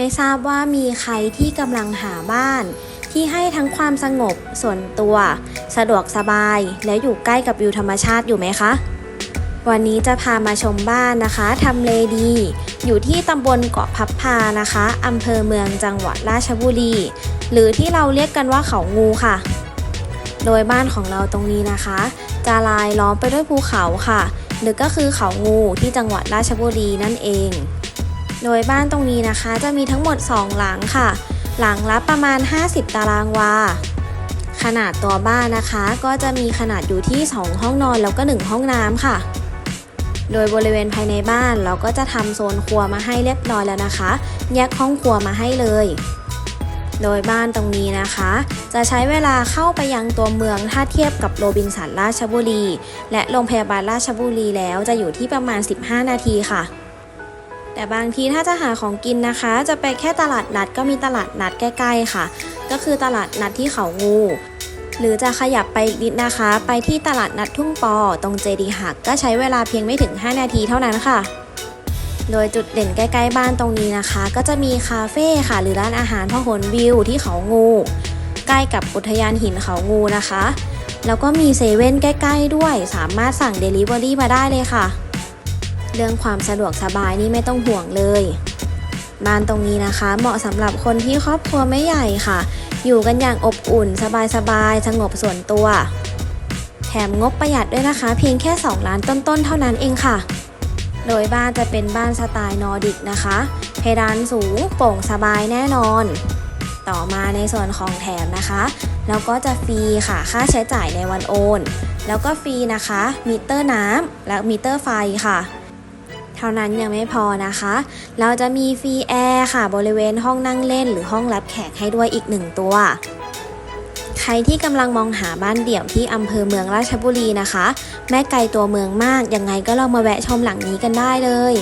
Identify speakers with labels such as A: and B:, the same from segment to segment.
A: ไม่ทราบว่ามีใครที่กำลังหาบ้าน ที่ให้ทั้งความสงบส่วนตัว สะดวกสบาย และอยู่ใกล้กับวิวธรรมชาติอยู่ไหมคะ วันนี้จะพามาชมบ้านนะคะทำเลดี อยู่ที่ตำบลเกาะพับพานะคะอำเภอเมืองจังหวัดราชบุรี หรือที่เราเรียกกันว่าเขางูค่ะ โดยบ้านของเราตรงนี้นะคะ จะลายล้อมไปด้วยภูเขาค่ะหรือก็คือเขางูที่จังหวัดราชบุรีนั่นเอง โดยบ้านตรงนี้นะคะจะมีทั้งหมด 2 หลังค่ะ หลังละประมาณ 50 ตารางวา ขนาดตัวบ้านนะคะก็จะมีขนาดอยู่ที่ 2 ห้องนอนแล้วก็ 1 ห้องน้ำค่ะ โดยบริเวณภายในบ้านเราก็จะทำโซนครัวมาให้เรียบร้อยแล้วนะคะ แยกห้องครัวมาให้เลย โดยบ้านตรงนี้นะคะ จะใช้เวลาเข้าไปยังตัวเมืองถ้าเทียบกับโรบินสันราชบุรี และโรงพยาบาลราชบุรีแล้วจะอยู่ที่ประมาณ 15 นาทีค่ะ แต่บางทีถ้าจะหาของกินนะคะ จะไปแค่ตลาดนัดก็มีตลาดนัดใกล้ๆค่ะ ก็คือตลาดนัดที่เขางู หรือจะขยับไปอีกนิดนะคะ ไปที่ตลาดนัดทุ่งปอ ตรงเจดีหักก็ใช้เวลาเพียงไม่ถึง 5 นาทีเท่านั้นค่ะ โดยจุดเด่นใกล้ๆบ้านตรงนี้นะคะ ก็จะมีคาเฟ่ค่ะ หรือร้านอาหารพหลวิวที่เขางู ใกล้กับอุทยานหินเขางูนะคะ แล้วก็มีเซเว่นใกล้ ๆ ด้วย สามารถสั่ง Delivery มาได้เลยค่ะ เรื่องความสะดวกสบายนี่ไม่ต้องห่วงเลย บ้านตรงนี้นะคะ เหมาะสำหรับคนที่ครอบครัวไม่ใหญ่ค่ะ อยู่กันอย่างอบอุ่น สบายๆสงบส่วนตัว แถมงบประหยัดด้วยนะคะ เพียงแค่ 2 ล้านต้นๆ เท่านั้นเองค่ะ โดยบ้านจะเป็นบ้านสไตล์นอร์ดิกนะคะ เพดานสูงโปร่งสบายแน่นอน ต่อมาในส่วนของแถมนะคะแล้วก็จะฟรีค่ะค่าใช้จ่ายในวันโอน แล้วก็ฟรีนะคะ มิเตอร์น้ำและมิเตอร์ไฟค่ะ เท่านั้นยังไม่พอนะคะ เราจะมีฟรีแอร์ค่ะบริเวณห้องนั่งเล่น หรือห้องรับแขกให้ด้วยอีกหนึ่งตัวใครที่กำลังมองหาบ้านเดี่ยวที่อำเภอเมืองราชบุรีนะคะ แม่ไกลตัวเมืองมาก ยังไงก็ลองมาแวะชมหลังนี้กันได้เลย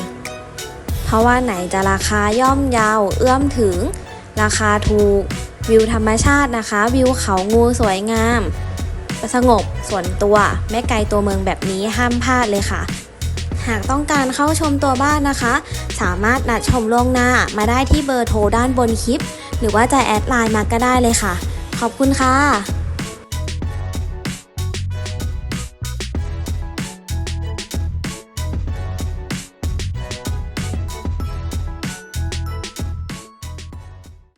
A: เพราะว่าไหนจะราคาย่อมเยาวเอื้อมถึง ราคาถูก วิวธรรมชาตินะคะ วิวเขางูสวยงาม สงบส่วนตัว แม่ไกลตัวเมืองแบบนี้ห้ามพลาดเลยค่ะ หากต้องการเข้าชมตัวบ้านนะคะ สามารถนัดชมล่วงหน้ามาได้ที่เบอร์โทรด้านบนคลิป หรือว่าจะแอดไลน์มาก็ได้เลยค่ะ ขอบคุณค่ะ